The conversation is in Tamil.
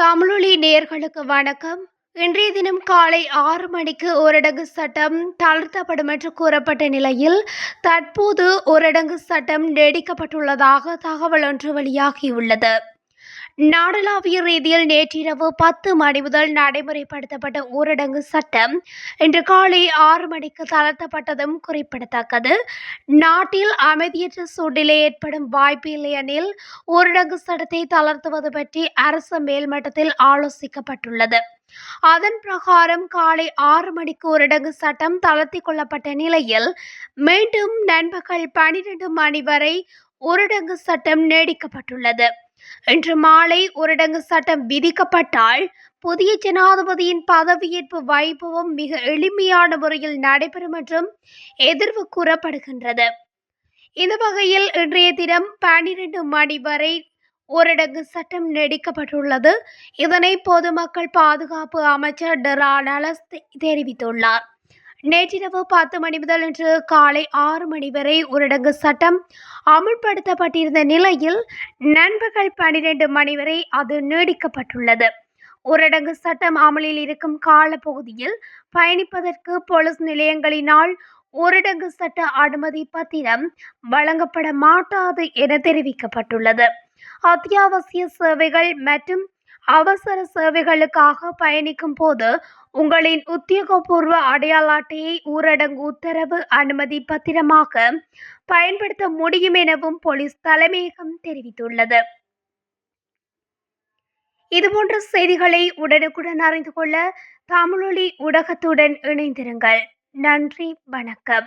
தமிழொலி நேர்களுக்கு வணக்கம். இன்றைய தினம் காலை ஆறு மணிக்கு ஊரடங்கு சட்டம் தளர்த்தப்படும் என்று கூறப்பட்ட நிலையில் தற்போது ஊரடங்கு சட்டம் நீடிக்கப்பட்டுள்ளதாக தகவல் ஒன்று வெளியாகியுள்ளது. நாடளாவிய ரீதியில் நேற்றிரவு பத்து மணி முதல் நடைமுறைப்படுத்தப்பட்ட ஊரடங்கு சட்டம் இன்று காலை ஆறு மணிக்கு தளர்த்தப்பட்டதும் குறிப்பிடத்தக்கது. நாட்டில் அமைதியற்ற சூழ்நிலை ஏற்படும் வாய்ப்பு இல்லையெனில் ஊரடங்கு சட்டத்தை தளர்த்துவது பற்றி அரசு மேல்மட்டத்தில் ஆலோசிக்கப்பட்டுள்ளது. அதன் பிரகாரம் காலை ஆறு மணிக்கு ஊரடங்கு சட்டம் தளர்த்தி கொள்ளப்பட்ட நிலையில் மீண்டும் நண்பகல் பனிரெண்டு மணி வரை ஊரடங்கு சட்டம் நீடிக்கப்பட்டுள்ளது. இன்று மாலை ஊரடங்கு சட்டம் விதிக்கப்பட்டால் புதிய ஜனாதிபதியின் பதவியேற்பு வைபவம் மிக எளிமையான முறையில் நடைபெறும் என்றும் எதிர்வு கூறப்படுகின்றது. இந்த வகையில் இன்றைய தினம் பனிரெண்டு மணி வரை ஊரடங்கு சட்டம் நீடிக்கப்பட்டுள்ளது. இதனை பொதுமக்கள் பாதுகாப்பு அமைச்சர் டெரா நலஸ் தெரிவித்துள்ளார். நேற்றிரவு பத்து மணி முதல் இன்று காலை ஆறு மணி வரை ஊரடங்கு சட்டம் அமுல்படுத்தப்பட்டிருந்த நிலையில் நண்பகல் பனிரெண்டு மணி வரை அது நீடிக்கப்பட்டுள்ளது. ஊரடங்கு சட்டம் அமலில் இருக்கும் காலப்பகுதியில் பயணிப்பதற்கு போலீஸ் நிலையங்களினால் ஊரடங்கு சட்ட அனுமதி பத்திரம் வழங்கப்பட மாட்டாது என தெரிவிக்கப்பட்டுள்ளது. அத்தியாவசிய சேவைகள் மற்றும் அவசர சேவைகளுக்காக பயணிக்கும் போது உங்களின் உத்தியோகபூர்வ அடையாள அட்டையை ஊரடங்கு உத்தரவு அனுமதி பத்திரமாக பயன்படுத்த முடியும் எனவும் போலீஸ் தலைமையகம் தெரிவித்துள்ளது. இதுபோன்ற செய்திகளை உடனுக்குடன் அறிந்து கொள்ள தமிழொலி ஊடகத்துடன் இணைந்திருங்கள். நன்றி வணக்கம்.